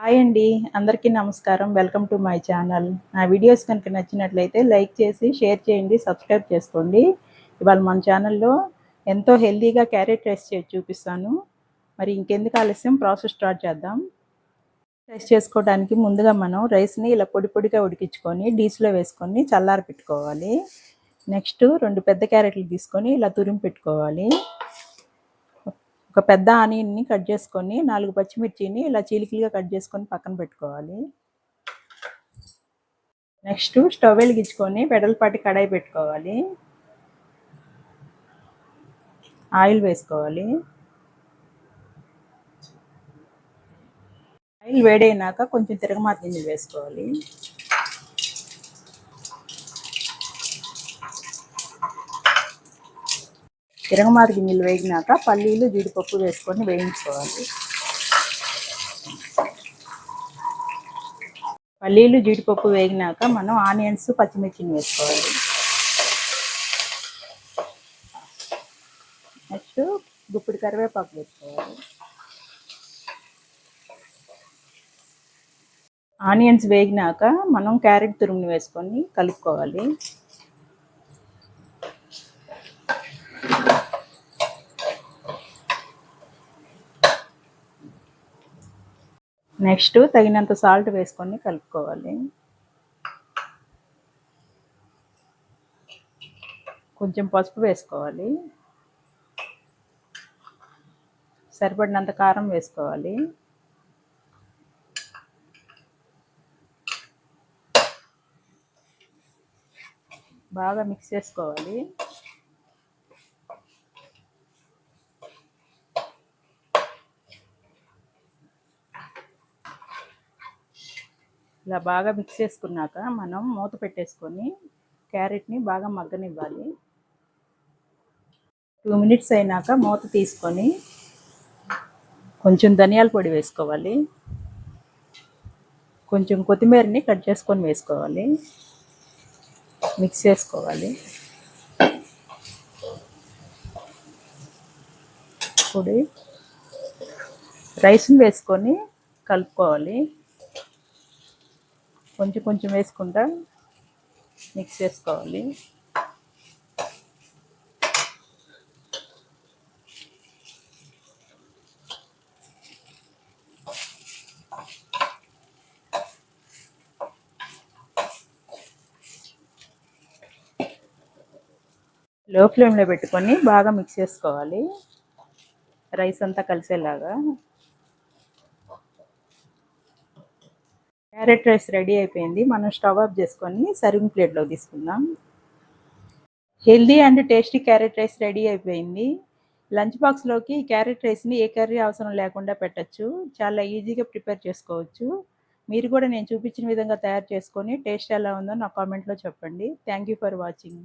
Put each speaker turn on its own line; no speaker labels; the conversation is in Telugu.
హాయ్ అండి అందరికీ నమస్కారం. Welcome to my channel. నా వీడియోస్ కనుక నచ్చినట్లయితే లైక్ చేసి షేర్ చేయండి సబ్స్క్రైబ్ చేసుకోండి. ఇవాళ మన ఛానల్లో ఎంతో హెల్తీగా క్యారెట్ రైస్ చేసి చూపిస్తాను. మరి ఇంకెందుకు ఆలస్యం? ప్రాసెస్ స్టార్ట్ చేద్దాం. రైస్ చేసుకోవడానికి ముందుగా మనం రైస్ని ఇలా పొడి పొడిగా ఉడికించుకొని డీస్లో వేసుకొని చల్లారి పెట్టుకోవాలి నెక్స్ట్ రెండు పెద్ద క్యారెట్లు తీసుకొని ఇలా తురిమి పెట్టుకోవాలి. ఒక పెద్ద ఆనియన్ని కట్ చేసుకొని నాలుగు పచ్చిమిర్చిని ఇలా చీలికలుగా కట్ చేసుకొని పక్కన పెట్టుకోవాలి. నెక్స్ట్ స్టవ్ వెలిగించుకొని పెడలపాటి కడాయి పెట్టుకోవాలి. ఆయిల్ వేసుకోవాలి. ఆయిల్ వేడైనాక కొంచెం తిరగమాత గింజలు వేసుకోవాలి. తిరగమాత గింజలు వేగినాక పల్లీలు జీడిపప్పు వేసుకొని వేయించుకోవాలి. పల్లీలు జీడిపప్పు వేగినాక మనం ఆనియన్స్ పచ్చిమిర్చిని వేసుకోవాలి. నెక్స్ట్ గుప్పిడి కరివేపాకు వేసుకోవాలి. ఆనియన్స్ వేగినాక మనం క్యారెట్ తురుముని వేసుకొని కలుపుకోవాలి. నెక్స్ట్ తగినంత సాల్ట్ వేసుకొని కలుపుకోవాలి. కొంచెం పసుపు వేసుకోవాలి. సరిపడినంత కారం వేసుకోవాలి. బాగా మిక్స్ చేసుకోవాలి. ఇలా బాగా మిక్స్ చేసుకున్నాక మనం మూత పెట్టేసుకొని క్యారెట్ని బాగా మగ్గనివ్వాలి. టూ మినిట్స్ అయినాక మూత తీసుకొని కొంచెం ధనియాల పొడి వేసుకోవాలి. కొంచెం కొత్తిమీరని కట్ చేసుకొని వేసుకోవాలి. మిక్స్ చేసుకోవాలి. పొడి రైస్ని వేసుకొని కలుపుకోవాలి. కొంచెం కొంచెం వేసుకుంటా మిక్స్ చేసుకోవాలి. లో ఫ్లేమ్లో పెట్టుకొని బాగా మిక్స్ చేసుకోవాలి. రైస్ అంతా కలిసేలాగా. క్యారెట్ రైస్ రెడీ అయిపోయింది. మనం స్టవ్ ఆఫ్ చేసుకొని సర్వింగ్ ప్లేట్లో తీసుకుందాం. Healthy and tasty carrot rice ready అయిపోయింది. లంచ్ బాక్స్లోకి క్యారెట్ రైస్ని ఏ కర్రీ అవసరం లేకుండా పెట్టచ్చు. చాలా ఈజీగా ప్రిపేర్ చేసుకోవచ్చు. మీరు కూడా నేను చూపించిన విధంగా తయారు చేసుకొని టేస్ట్ ఎలా ఉందో నా కామెంట్లో చెప్పండి. Thank you for watching.